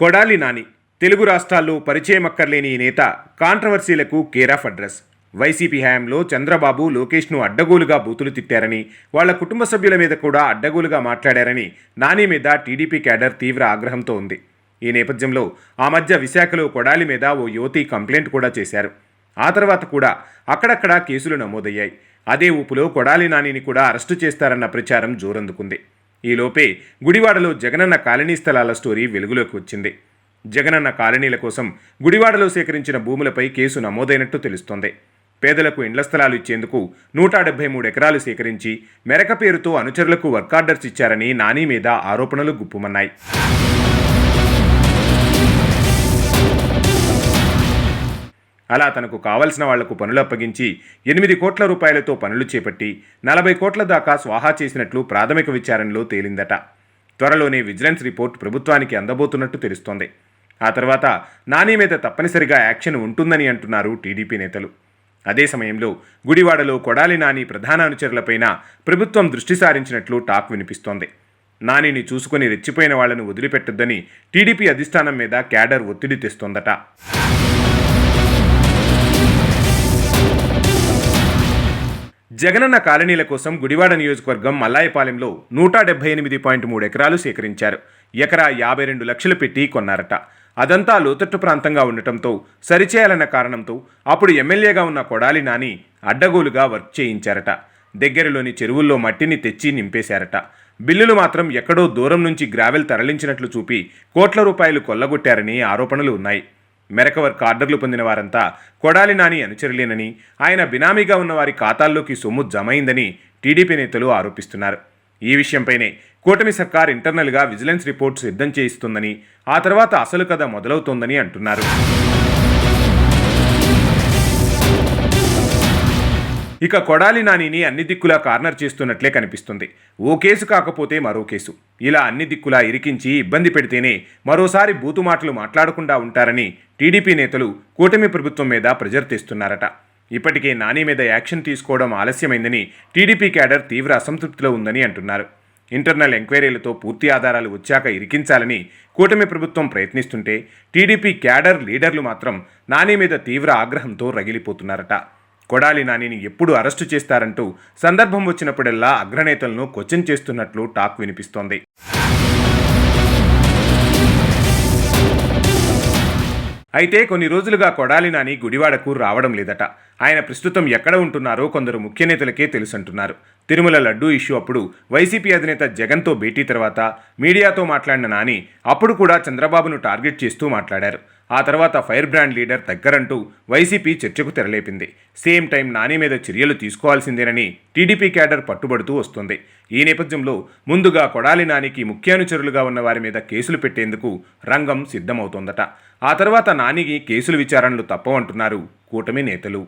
కొడాలి నాని. తెలుగు రాష్ట్రాల్లో పరిచయమక్కర్లేని ఈ నేత కాంట్రవర్సీలకు కేర్ ఆఫ్ అడ్రస్. వైసీపీ హయాంలో చంద్రబాబు లోకేష్ను అడ్డగోలుగా బూతులు తిట్టారని వాళ్ళ కుటుంబ సభ్యుల మీద కూడా అడ్డగోలుగా మాట్లాడారని నాని మీద టీడీపీ క్యాడర్ తీవ్ర ఆగ్రహంతో ఉంది. ఈ నేపథ్యంలో ఆ మధ్య విశాఖలో కొడాలి మీద ఓ యువతి కంప్లైంట్ కూడా చేశారు. ఆ తర్వాత కూడా అక్కడక్కడ కేసులు నమోదయ్యాయి. అదే ఊపులో కొడాలి నానిని కూడా అరెస్టు చేస్తారన్న ప్రచారం జోరందుకుంది. ఈలోపే గుడివాడలో జగనన్న కాలనీ స్థలాల స్టోరీ వెలుగులోకి వచ్చింది. జగనన్న కాలనీల కోసం గుడివాడలో సేకరించిన భూములపై కేసు నమోదైనట్టు తెలుస్తోంది. పేదలకు ఇండ్ల స్థలాలు ఇచ్చేందుకు నూట డెబ్బై మూడు ఎకరాలు సేకరించి మెరక పేరుతో అనుచరులకు వర్క్ ఆర్డర్స్ ఇచ్చారని నాని మీద ఆరోపణలు గుప్పుమన్నాయి. అలా తనకు కావలసిన వాళ్ళకు పనులు అప్పగించి ఎనిమిది కోట్ల రూపాయలతో పనులు చేపట్టి నలభై కోట్ల దాకా స్వాహా చేసినట్లు ప్రాథమిక విచారణలో తేలిందట. త్వరలోనే విజిలెన్స్ రిపోర్ట్ ప్రభుత్వానికి అందబోతున్నట్టు తెలుస్తోంది. ఆ తర్వాత నాని మీద తప్పనిసరిగా యాక్షన్ ఉంటుందని అంటున్నారు టీడీపీ నేతలు. అదే సమయంలో గుడివాడలో కొడాలి నాని ప్రధాన అనుచరులపైన ప్రభుత్వం దృష్టి సారించినట్లు టాక్ వినిపిస్తోంది. నానిని చూసుకుని రెచ్చిపోయిన వాళ్ళను వదిలిపెట్టొద్దని టీడీపీ అధిష్టానం మీద క్యాడర్ ఒత్తిడి తెస్తోందట. జగనన్న కాలనీల కోసం గుడివాడ నియోజకవర్గం మల్లాయపాలెంలో నూట డెబ్బై ఎనిమిది పాయింట్ మూడు ఎకరాలు సేకరించారు. ఎకరా యాభై రెండు లక్షలు పెట్టి కొన్నారట. అదంతా లోతట్టు ప్రాంతంగా ఉండటంతో సరిచేయాలన్న కారణంతో అప్పుడు ఎమ్మెల్యేగా ఉన్న కొడాలి నాని అడ్డగోలుగా వర్క్ చేయించారట. దగ్గరలోని చెరువుల్లో మట్టిని తెచ్చి నింపేశారట. బిల్లులు మాత్రం ఎక్కడో దూరం నుంచి గ్రావెల్ తరలించినట్లు చూపి కోట్ల రూపాయలు కొల్లగొట్టారని ఆరోపణలు ఉన్నాయి. మెరక వర్క్ ఆర్డర్లు పొందిన వారంతా కొడాలి నాని అనుచరులేనని ఆయన బినామీగా ఉన్న వారి ఖాతాల్లోకి సొమ్ము జమైందని టీడీపీ నేతలు ఆరోపిస్తున్నారు. ఈ విషయంపైనే కూటమి సర్కార్ ఇంటర్నల్గా విజిలెన్స్ రిపోర్ట్ సిద్ధం చేయిస్తుందని ఆ తర్వాత అసలు కథ మొదలవుతోందని అంటున్నారు. ఇక కొడాలి నానిని అన్ని దిక్కులా కార్నర్ చేస్తున్నట్లే కనిపిస్తుంది. ఓ కేసు కాకపోతే మరో కేసు. ఇలా అన్ని దిక్కులా ఇరికించి ఇబ్బంది పెడితేనే మరోసారి బూతు మాటలు మాట్లాడకుండా ఉంటారని టీడీపీ నేతలు కూటమి ప్రభుత్వం మీద ప్రెజర్ తెస్తున్నారట. ఇప్పటికే నాని మీద యాక్షన్ తీసుకోవడం ఆలస్యమైందని టీడీపీ క్యాడర్ తీవ్ర అసంతృప్తిలో ఉందని అంటున్నారు. ఇంటర్నల్ ఎంక్వైరీలతో పూర్తి ఆధారాలు వచ్చాక ఇరికించాలని కూటమి ప్రభుత్వం ప్రయత్నిస్తుంటే టీడీపీ క్యాడర్ లీడర్లు మాత్రం నాని మీద తీవ్ర ఆగ్రహంతో రగిలిపోతున్నారట. కొడాలి నానిని ఎప్పుడు అరెస్టు చేస్తారంటూ సందర్భం వచ్చినప్పుడల్లా అగ్రనేతలను క్వశ్చన్ చేస్తున్నట్లు టాక్ వినిపిస్తోంది. అయితే కొన్ని రోజులుగా కొడాలి నాని గుడివాడకు రావడం లేదట. ఆయన ప్రస్తుతం ఎక్కడ ఉంటున్నారో కొందరు ముఖ్య నేతలకే తెలుసంటున్నారు. తిరుమల లడ్డూ ఇష్యూ అప్పుడు వైసీపీ అధినేత జగన్తో భేటీ తర్వాత మీడియాతో మాట్లాడిన నాని అప్పుడు కూడా చంద్రబాబును టార్గెట్ చేస్తూ మాట్లాడారు. ఆ తర్వాత ఫైర్ బ్రాండ్ లీడర్ దగ్గరంటూ వైసీపీ చర్చకు తెరలేపింది. సేమ్ టైం నాని మీద చర్యలు తీసుకోవాల్సిందేనని టీడీపీ క్యాడర్ పట్టుబడుతూ వస్తుంది. ఈ నేపథ్యంలో ముందుగా కొడాలి నానికి ముఖ్యానుచరులుగా ఉన్న వారి మీద కేసులు పెట్టేందుకు రంగం సిద్ధమవుతోందట. ఆ తర్వాత నానికి కేసులు విచారణలు తప్పవంటున్నారు కూటమి నేతలు.